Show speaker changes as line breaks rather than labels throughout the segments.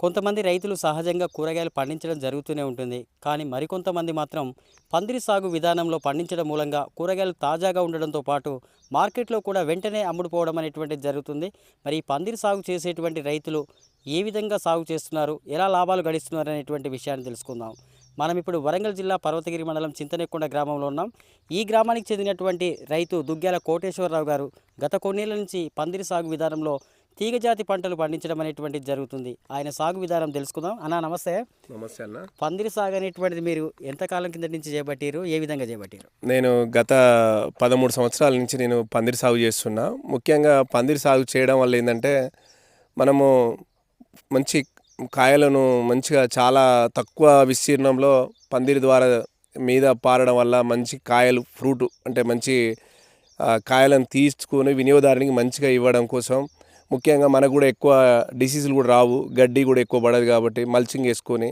కొంతమంది రైతులు సహజంగా కూరగాయలు పండించడం జరుగుతూనే ఉంటుంది. కానీ మరికొంతమంది మాత్రం పందిరి సాగు విధానంలో పండించడం మూలంగా కూరగాయలు తాజాగా ఉండడంతో పాటు మార్కెట్లో కూడా వెంటనే అమ్ముడుపోవడం అనేటువంటిది జరుగుతుంది. మరి ఈ పందిరి సాగు చేసేటువంటి రైతులు ఏ విధంగా సాగు చేస్తున్నారు? ఎలా లాభాలు గడిస్తున్నారు అనేటువంటి విషయాన్ని తెలుసుకుందాం. మనం ఇప్పుడు వరంగల్ జిల్లా పర్వతగిరి మండలం చింతనెక్కొండ గ్రామంలో ఉన్నాం. ఈ గ్రామానికి చెందినటువంటి రైతు దుగ్గ్యాల కోటేశ్వరరావు గారు గత కొన్నేళ్ళ నుంచి పందిరి సాగు విధానంలో తీగజాతి పంటలు పండించడం అనేటువంటిది జరుగుతుంది. ఆయన సాగు విధానం తెలుసుకుందాం. అన్న నమస్తే.
నమస్తే అన్న.
పందిరి సాగు అనేటువంటిది మీరు ఎంతకాలం కింద నుంచి చేపట్టారు ఏ విధంగా చేపట్టారు
నేను గత పదమూడు సంవత్సరాల నుంచి నేను పందిరి సాగు చేస్తున్నా. ముఖ్యంగా పందిరి సాగు చేయడం వల్ల ఏంటంటే మనము మంచి కాయలను మంచిగా చాలా తక్కువ విస్తీర్ణంలో పందిరి ద్వారా మీద పారడం వల్ల మంచి కాయలు ఫ్రూట్ అంటే మంచి కాయలను తీసుకొని వినియోగదారునికి మంచిగా ఇవ్వడం కోసం ముఖ్యంగా మనకు కూడా ఎక్కువ డిసీజులు కూడా రావు. గడ్డి కూడా ఎక్కువ పడదు కాబట్టి మల్చింగ్ వేసుకొని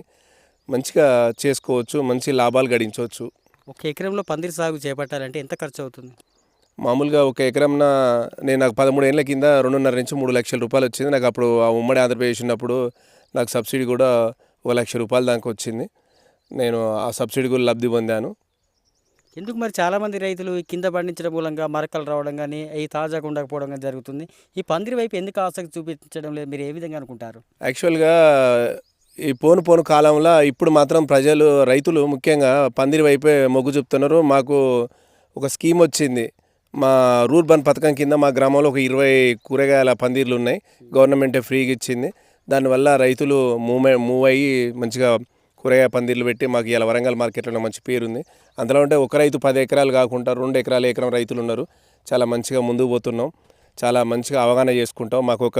మంచిగా చేసుకోవచ్చు మంచి లాభాలు గడించవచ్చు.
ఒక ఎకరంలో పందిరి సాగు చేపట్టాలంటే ఎంత ఖర్చు అవుతుంది?
మామూలుగా ఒక ఎకరంన నేను నాకు పదమూడు ఏళ్ళ కింద రెండున్నర నుంచి మూడు లక్షల రూపాయలు వచ్చింది. నాకు అప్పుడు ఆ ఉమ్మడి ఆంధ్రప్రదేశ్ ఉన్నప్పుడు నాకు సబ్సిడీ కూడా ఒక లక్ష రూపాయల దాకా వచ్చింది. నేను ఆ సబ్సిడీ కూడా లబ్ధి పొందాను.
ఎందుకు మరి చాలామంది రైతులు కింద పండించడం మూలంగా మరకలు రావడం కానీ అవి తాజాగా ఉండకపోవడం కానీ జరుగుతుంది. ఈ పందిరి వైపు ఎందుకు ఆసక్తి చూపించడం లేదు? మీరు ఏ విధంగా అనుకుంటారు?
యాక్చువల్గా ఈ పోను పోను కాలంలో ఇప్పుడు మాత్రం ప్రజలు రైతులు ముఖ్యంగా పందిరి వైపే మొగ్గు చూపుతున్నారు. మాకు ఒక స్కీమ్ వచ్చింది. మా రూర్బన్ పథకం కింద మా గ్రామంలో ఒక ఇరవై కూరగాయల పందిర్లు ఉన్నాయి. గవర్నమెంటే ఫ్రీగా ఇచ్చింది. దానివల్ల రైతులు మూవ్ మూవ్ అయ్యి మంచిగా కూరగాయ పందిర్లు పెట్టి మాకు ఇలా వరంగల్ మార్కెట్లో మంచి పేరుంది. అందులో ఉంటే ఒక రైతు పది ఎకరాలు కాకుండా రెండు ఎకరాలు ఎకరం రైతులు ఉన్నారు. చాలా మంచిగా ముందుకు పోతున్నాం. చాలా మంచిగా అవగాహన చేసుకుంటాం. మాకు ఒక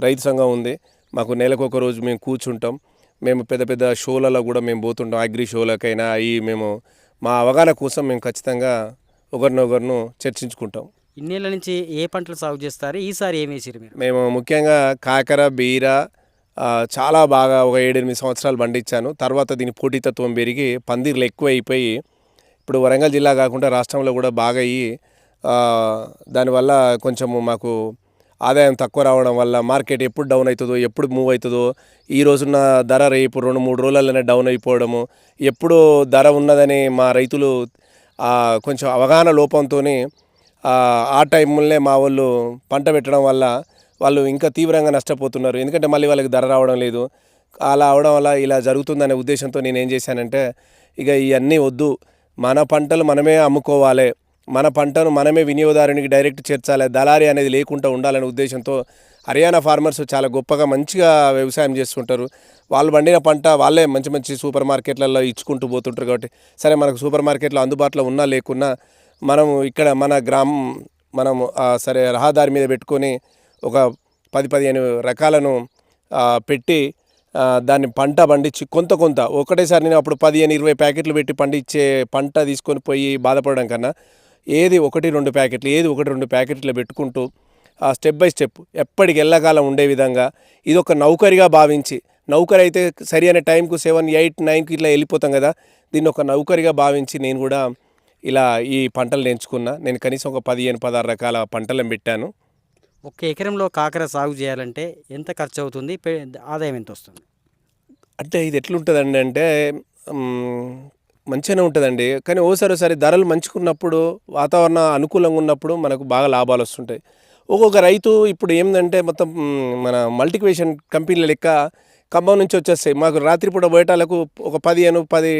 రైతు సంఘం ఉంది. మాకు నెలకు ఒక రోజు మేము కూర్చుంటాం. మేము పెద్ద పెద్ద షోలలో కూడా మేము పోతుంటాం. అగ్రి షోలకైనా అవి మేము మా అవగాహన కోసం మేము ఖచ్చితంగా ఒకరినొకరిను చర్చించుకుంటాం.
ఇన్నేళ్ళ నుంచి ఏ పంటలు సాగు చేస్తారు? ఈసారి ఏం వేసారు మీరు?
మేము ముఖ్యంగా కాకర బీర చాలా బాగా ఒక ఏడెనిమిది సంవత్సరాలు పండించాను తర్వాత దీని పోటీతత్వం పెరిగి పందిర్లు ఎక్కువ అయిపోయి ఇప్పుడు వరంగల్ జిల్లా కాకుండా రాష్ట్రంలో కూడా బాగా అయ్యి దానివల్ల కొంచెము మాకు ఆదాయం తక్కువ రావడం వల్ల మార్కెట్ ఎప్పుడు డౌన్ అవుతుందో ఎప్పుడు మూవ్ అవుతుందో ఈ రోజున్న ధర రేపు రెండు మూడు రోజులలోనే డౌన్ అయిపోవడము ఎప్పుడు ధర ఉన్నదని మా రైతులు కొంచెం అవగాహన లోపంతోనే ఆ టైంలోనే మా వాళ్ళు పంట పెట్టడం వల్ల వాళ్ళు ఇంకా తీవ్రంగా నష్టపోతున్నారు. ఎందుకంటే మళ్ళీ వాళ్ళకి ధర రావడం లేదు. అలా అవడం వల్ల ఇలా జరుగుతుందనే ఉద్దేశంతో నేను ఏం చేశానంటే ఇక ఇవన్నీ వద్దు. మన పంటలు మనమే అమ్ముకోవాలి. మన పంటను మనమే వినియోగదారునికి డైరెక్ట్ చేర్చాలి. దళారీ అనేది లేకుండా ఉండాలనే ఉద్దేశంతో హర్యానా ఫార్మర్స్ చాలా గొప్పగా మంచిగా వ్యవసాయం చేస్తుంటారు. వాళ్ళు పండిన పంట వాళ్ళే మంచి మంచి సూపర్ మార్కెట్లలో ఇచ్చుకుంటూ పోతుంటారు కాబట్టి సరే మనకు సూపర్ మార్కెట్లో అందుబాటులో ఉన్నా లేకున్నా మనం ఇక్కడ మన గ్రామం మనం సరే రహదారి మీద పెట్టుకొని ఒక పది పదిహేను రకాలను పెట్టి దాన్ని పంట పండించి కొంత కొంత. ఒకటేసారి నేను అప్పుడు పదిహేను ఇరవై ప్యాకెట్లు పెట్టి పండించే పంట తీసుకొని పోయి బాధపడడం కన్నా ఏది ఒకటి రెండు ప్యాకెట్లు ఏది ఒకటి రెండు ప్యాకెట్లు పెట్టుకుంటూ ఆ స్టెప్ బై స్టెప్ ఎప్పటికి ఎల్లకాలం ఉండే విధంగా ఇది ఒక నౌకరిగా భావించి నౌకరి అయితే సరి అనే టైంకు సెవెన్ ఎయిట్ నైన్కి ఇట్లా వెళ్ళిపోతాం కదా దీన్ని ఒక నౌకరిగా భావించి నేను కూడా ఇలా ఈ పంటలు నేర్చుకున్నా. నేను కనీసం ఒక పదిహేను పదహారు రకాల పంటలను పెట్టాను.
ఒక ఎకరంలో కాకర సాగు చేయాలంటే ఎంత ఖర్చు అవుతుంది ఆదాయం ఎంత వస్తుంది
అంటే ఇది ఎట్లుంటుందండి అంటే మంచిగానే ఉంటుందండి. కానీ ఓసారి ఒకసారి ధరలు మంచుకున్నప్పుడు వాతావరణం అనుకూలంగా ఉన్నప్పుడు మనకు బాగా లాభాలు వస్తుంటాయి. ఒక్కొక్క రైతు ఇప్పుడు ఏంటంటే మొత్తం మన మల్టిక్వేషన్ కంపెనీల లెక్క ఖమ్మం నుంచి వచ్చేస్తాయి. మాకు రాత్రిపూట పోయేటాలకు ఒక పదిహేను పది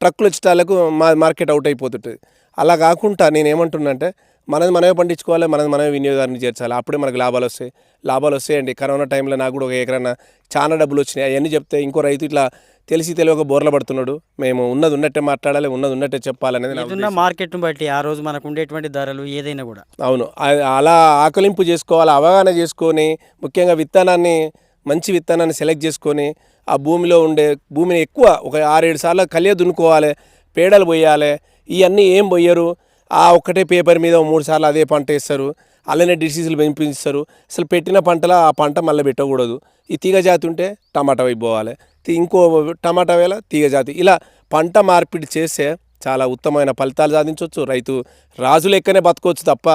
ట్రక్కులు వచ్చేటాలకు మా మార్కెట్ అవుట్ అయిపోతుంటుంది. అలా కాకుండా నేను ఏమంటున్నా అంటే మనది మనమే పండించుకోవాలి మనది మనమే వినియోగదారుని చేర్చాలి. అప్పుడే మనకు లాభాలు వస్తాయి. లాభాలు వస్తాయండి. కరోనా టైంలో నాకు కూడా ఒక ఎకరాన చాలా డబ్బులు వచ్చినాయి. అవన్నీ చెప్తే ఇంకో రైతు ఇట్లా తెలిసి తెలియక బోర్ల పడుతున్నాడు. మేము ఉన్నది ఉన్నట్టే మాట్లాడాలి ఉన్నది ఉన్నట్టే చెప్పాలనేది
మార్కెట్ను బట్టి ఆ రోజు మనకు ఉండేటువంటి ధరలు ఏదైనా కూడా.
అవును. అలా ఆకలింపు చేసుకోవాలి అవగాహన చేసుకొని ముఖ్యంగా విత్తనాన్ని మంచి విత్తనాన్ని సెలెక్ట్ చేసుకొని ఆ భూమిలో ఉండే భూమిని ఎక్కువ ఒక ఆరేడు సార్లు కలియ దున్నుకోవాలి పేడలు పోయాలి ఇవన్నీ ఏం పోయరు. ఆ ఒక్కటే పేపర్ మీద మూడు సార్లు అదే పంట వేస్తారు. అలానే డిసీజులు పెంపిస్తారు. అసలు పెట్టిన పంటలో ఆ పంట మళ్ళీ పెట్టకూడదు. ఈ తీగ జాతి ఉంటే టమాటా వైపు పోవాలి. ఇంకో టమాటా వేళ తీగ జాతి. ఇలా పంట మార్పిడి చేస్తే చాలా ఉత్తమమైన ఫలితాలు సాధించవచ్చు రైతు రాజు లెక్కనే బతకవచ్చు తప్ప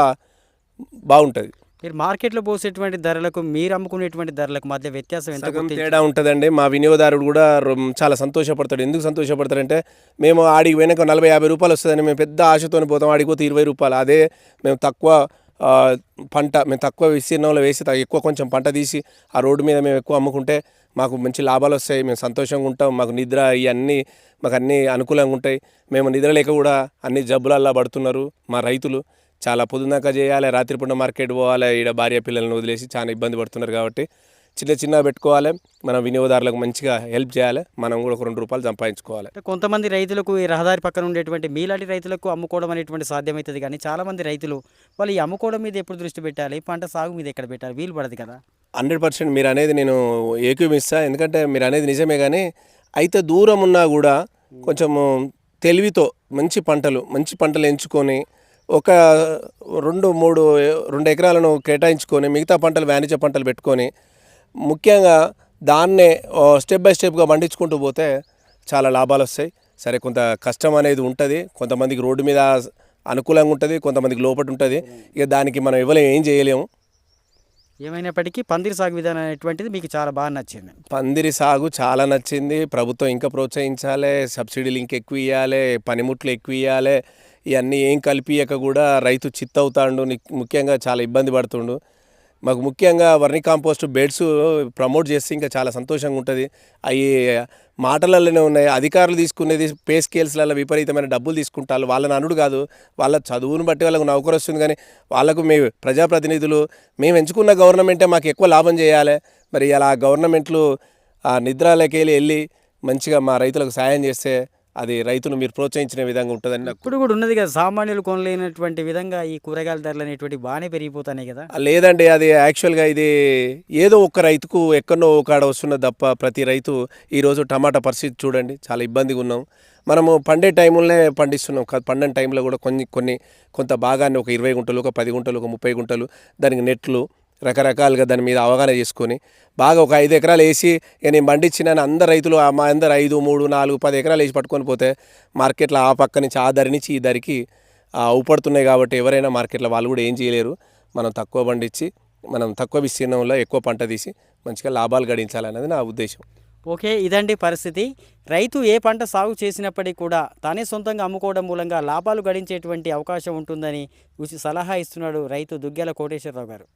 బాగుంటుంది.
మీరు మార్కెట్లో పోసేటువంటి ధరలకు మీరు అమ్ముకునేటువంటి ధరలకు మధ్య వ్యత్యాసం ఎంత?
తేడా ఉంటుందండి. మా వినియోగదారుడు కూడా చాలా సంతోషపడతాడు. ఎందుకు సంతోషపడతాడంటే మేము ఆడికి వెనక నలభై యాభై రూపాయలు వస్తుందని మేము పెద్ద ఆశతోని పోతాం. ఆడికి పోతే ఇరవై రూపాయలు. అదే మేము తక్కువ పంట మేము తక్కువ విస్తీర్ణంలో వేసి ఎక్కువ కొంచెం పంట తీసి ఆ రోడ్డు మీద మేము ఎక్కువ అమ్ముకుంటే మాకు మంచి లాభాలు వస్తాయి. మేము సంతోషంగా ఉంటాం. మాకు నిద్ర ఇవన్నీ మాకు అన్నీ అనుకూలంగా ఉంటాయి. మేము నిద్ర లేక కూడా అన్ని జబ్బులల్లా పడుతున్నారు మా రైతులు. చాలా పొద్దున్నాక చేయాలి రాత్రిపూట మార్కెట్ పోవాలి ఈడ భార్య పిల్లల్ని వదిలేసి చాలా ఇబ్బంది పడుతున్నారు కాబట్టి చిన్న చిన్నగా పెట్టుకోవాలి మనం వినియోగదారులకు మంచిగా హెల్ప్ చేయాలి మనం కూడా ఒక రెండు రూపాయలు సంపాదించుకోవాలి.
కొంతమంది రైతులకు ఈ రహదారి పక్కన ఉండేటువంటి మీలాంటి రైతులకు అమ్ముకోవడం అనేటువంటి సాధ్యమవుతుంది కానీ చాలామంది రైతులు వాళ్ళు ఈ అమ్ముకోవడం మీద ఎప్పుడు దృష్టి పెట్టాలి పంట సాగు మీద ఎక్కడ పెట్టాలి వీలు పడదు కదా?
హండ్రెడ్ పర్సెంట్ మీరు అనేది నేను ఏకీమిస్తా ఎందుకంటే మీరు అనేది నిజమే కానీ అయితే దూరం ఉన్నా కూడా కొంచెము తెలివితో మంచి పంటలు మంచి పంటలు ఎంచుకొని ఒక రెండు మూడు రెండు ఎకరాలను కేటాయించుకొని మిగతా పంటలు వాణిజ్య పంటలు పెట్టుకొని ముఖ్యంగా దాన్నే స్టెప్ బై స్టెప్గా పండించుకుంటూ పోతే చాలా లాభాలు వస్తాయి. సరే కొంత కష్టం అనేది ఉంటుంది. కొంతమందికి రోడ్డు మీద అనుకూలంగా ఉంటుంది కొంతమందికి లోపట ఉంటుంది. ఇక దానికి మనం ఇవ్వలేం ఏం చేయలేము.
ఏమైనప్పటికీ పందిరి సాగు విధానం అనేటువంటిది మీకు చాలా బాగా నచ్చింది.
పందిరి సాగు చాలా నచ్చింది. ప్రభుత్వం ఇంకా ప్రోత్సహించాలి సబ్సిడీలు ఇంకా ఎక్కువ ఇవ్వాలి పనిముట్లు ఎక్కువ ఇవ్వాలి ఇవన్నీ ఏం కలిపియక కూడా రైతు చిత్తవుతాడు ముఖ్యంగా చాలా ఇబ్బంది పడుతుండు. మాకు ముఖ్యంగా వర్ని కాంపోస్ట్ బెడ్స్ ప్రమోట్ చేస్తే ఇంకా చాలా సంతోషంగా ఉంటుంది. అవి మాటలలోనే ఉన్నాయి. అధికారులు తీసుకునేది పే స్కేల్స్లలో విపరీతమైన డబ్బులు తీసుకుంటారు వాళ్ళని అనుడు కాదు వాళ్ళ చదువును బట్టి వాళ్ళకు నౌకరు వస్తుంది కానీ వాళ్ళకు మీ ప్రజాప్రతినిధులు మేము ఎంచుకున్న గవర్నమెంటే మాకు ఎక్కువ లాభం చేయాలి. మరి అలా గవర్నమెంట్లు ఆ నిద్రలోకి వెళ్ళి వెళ్ళి మంచిగా మా రైతులకు సాయం చేస్తే అది రైతును మీరు ప్రోత్సహించిన విధంగా ఉంటుందని
ఇప్పుడు కూడా ఉన్నది కదా సామాన్యులు కొనలేనటువంటి విధంగా ఈ కూరగాయల ధరలు అనేటువంటి బాగానే పెరిగిపోతున్నాయి కదా.
లేదండి అది యాక్చువల్గా ఇది ఏదో ఒక రైతుకు ఎక్కడో ఒక ఆడ వస్తున్నది తప్ప ప్రతి రైతు ఈరోజు టమాటా పరిస్థితి చూడండి చాలా ఇబ్బందిగా ఉన్నాం. మనము పండే టైంలోనే పండిస్తున్నాం పండని టైంలో కూడా కొన్ని కొన్ని కొంత భాగాన్ని ఒక ఇరవై గుంటలు ఒక పది గుంటలు ఒక ముప్పై గుంటలు దానికి నెట్లు రకరకాలుగా దాని మీద అవగాహన చేసుకొని బాగా ఒక ఐదు ఎకరాలు వేసి నేను పండించిన అందరు రైతులు మా అందరు ఐదు మూడు నాలుగు పది ఎకరాలు వేసి పట్టుకొని పోతే మార్కెట్లో ఆ పక్క నుంచి ఆ ధర నుంచి ఈ ధరికి ఊపడుతున్నాయి కాబట్టి ఎవరైనా మార్కెట్లో వాళ్ళు కూడా ఏం చేయలేరు. మనం తక్కువ పండించి మనం తక్కువ విస్తీర్ణంలో ఎక్కువ పంట తీసి మంచిగా లాభాలు గడించాలన్నది నా ఉద్దేశం.
ఓకే ఇదండి పరిస్థితి. రైతు ఏ పంట సాగు చేసినప్పటికీ కూడా తానే సొంతంగా అమ్ముకోవడం మూలంగా లాభాలు గడించేటువంటి అవకాశం ఉంటుందని సలహా ఇస్తున్నాడు రైతు దుగ్గెల కోటేశ్వరరావు గారు.